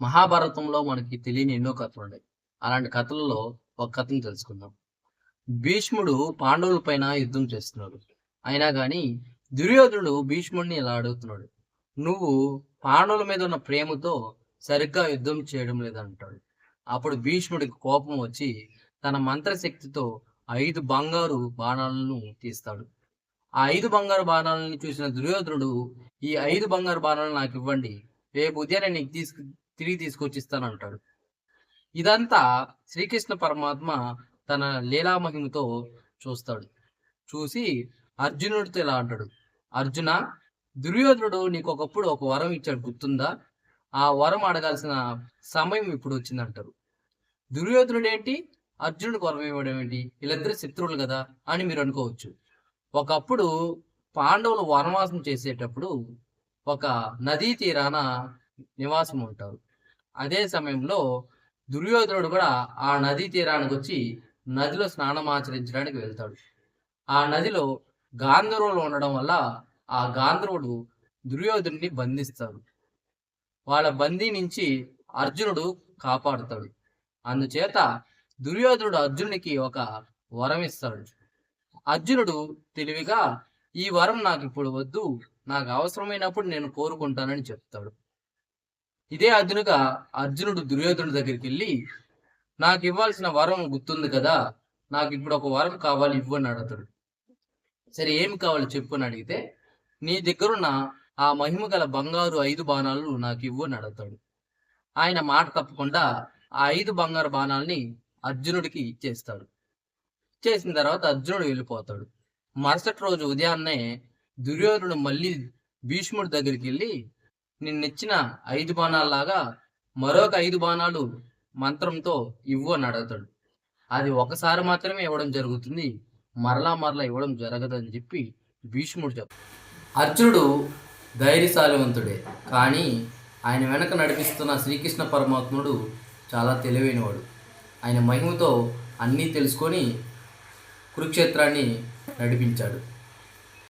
మహాభారతంలో మనకి తెలియని ఎన్నో కథలు ఉన్నాయి. అలాంటి కథలలో ఒక కథను తెలుసుకుందాం. భీష్ముడు పాండవుల పైన యుద్ధం చేస్తున్నాడు. అయినా కానీ దుర్యోధనుడు భీష్ముడిని ఇలా అడుగుతున్నాడు. నువ్వు పాండవుల మీద ఉన్న ప్రేమతో సరిగ్గా యుద్ధం చేయడం లేదంటాడు. అప్పుడు భీష్ముడికి కోపం వచ్చి తన మంత్రశక్తితో ఐదు బంగారు బాణాలను తీస్తాడు. ఆ ఐదు బంగారు బాణాలను చూసిన దుర్యోధనుడు ఈ ఐదు బంగారు బాణాలను నాకు ఇవ్వండి. రేపు ఉదయాన్నే నీకు తీసుకు తిరిగి తీసుకొచ్చి ఇస్తానంటాడు ఇదంతా శ్రీకృష్ణ పరమాత్మ తన లీలామహిమతో చూస్తాడు. చూసి అర్జునుడితో ఇలా అంటాడు. అర్జున దుర్యోధనుడు నీకు ఒకప్పుడు ఒక వరం ఇచ్చాడు గుర్తుందా? ఆ వరం అడగాల్సిన సమయం ఇప్పుడు వచ్చిందంటారు. దుర్యోధనుడు ఏంటి? అర్జునుడికి వరం ఇవ్వడం ఏంటి? వీళ్ళిద్దరు శత్రువులు కదా అని మీరు అనుకోవచ్చు. ఒకప్పుడు పాండవులు వనవాసం చేసేటప్పుడు ఒక నదీ తీరాన నివాసం ఉంటారు. అదే సమయంలో దుర్యోధనుడు కూడా ఆ నదీ తీరానికి వచ్చి నదిలో స్నానం ఆచరించడానికి వెళ్తాడు. ఆ నదిలో గాంధర్వులు ఉండడం వల్ల ఆ గాంధర్వుడు దుర్యోధనుడిని బంధిస్తాడు. వాళ్ళ బందీ నుంచి అర్జునుడు కాపాడుతాడు. అందుచేత దుర్యోధనుడు అర్జునుడికి ఒక వరం ఇస్తాడు. అర్జునుడు తెలివిగా ఈ వరం నాకు ఇప్పుడు వద్దు నాకు అవసరమైనప్పుడు నేను కోరుకుంటానని చెప్తాడు. ఇదే అర్జునుగా అర్జునుడు దుర్యోధనుడి దగ్గరికి వెళ్ళి నాకు ఇవ్వాల్సిన వరం గుర్తుంది కదా నాకు ఇప్పుడు ఒక వరం కావాలి ఇవ్వు అని అడుగుతాడు. సరే ఏమి కావాలి చెప్పు అని అడిగితే నీ దగ్గరున్న ఆ మహిమ గల బంగారు ఐదు బాణాలు నాకు ఇవ్వు అని అడుగుతాడు. ఆయన మాట తప్పకుండా ఆ ఐదు బంగారు బాణాలని అర్జునుడికి ఇచ్చేస్తాడు. ఇచ్చేసిన తర్వాత అర్జునుడు వెళ్ళిపోతాడు. మరుసటి రోజు ఉదయాన్నే దుర్యోధనుడు మళ్ళీ భీష్ముడి దగ్గరికి వెళ్ళి నిన్నిచ్చిన ఐదు బాణాలలాగా మరొక ఐదు బాణాలు మంత్రంతో ఇవ్వు అని అడుగుతాడు. అది ఒకసారి మాత్రమే ఇవ్వడం జరుగుతుంది. మరలా మరలా ఇవ్వడం జరగదని చెప్పి భీష్ముడు చెప్ అర్జునుడు ధైర్యశాలివంతుడే కానీ ఆయన వెనక నడిపిస్తున్న శ్రీకృష్ణ పరమాత్ముడు చాలా తెలివైనవాడు. ఆయన మహిమతో అన్నీ తెలుసుకొని కురుక్షేత్రాన్ని నడిపించాడు.